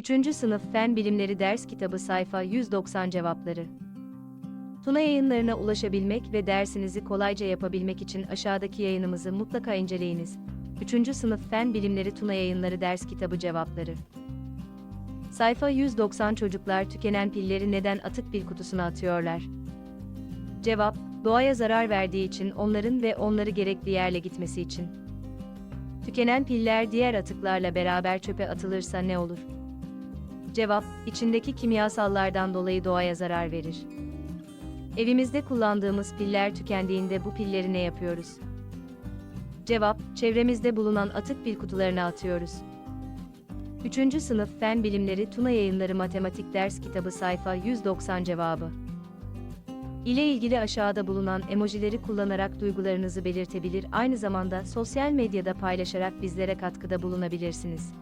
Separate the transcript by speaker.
Speaker 1: 3. Sınıf Fen Bilimleri Ders Kitabı Sayfa 190 Cevapları Tuna yayınlarına ulaşabilmek ve dersinizi kolayca yapabilmek için aşağıdaki yayınımızı mutlaka inceleyiniz. 3. Sınıf Fen Bilimleri Tuna Yayınları Ders Kitabı Cevapları Sayfa 190 Çocuklar tükenen pilleri neden atık pil kutusuna atıyorlar? Cevap, doğaya zarar verdiği için onların ve onları gerekli yerle gitmesi için. Tükenen piller diğer atıklarla beraber çöpe atılırsa ne olur? Cevap, içindeki kimyasallardan dolayı doğaya zarar verir. Evimizde kullandığımız piller tükendiğinde bu pilleri ne yapıyoruz? Cevap, çevremizde bulunan atık pil kutularına atıyoruz. 3. Sınıf Fen Bilimleri Tuna Yayınları Matematik Ders Kitabı Sayfa 190 Cevabı ile ilgili aşağıda bulunan emojileri kullanarak duygularınızı belirtebilir, aynı zamanda sosyal medyada paylaşarak bizlere katkıda bulunabilirsiniz.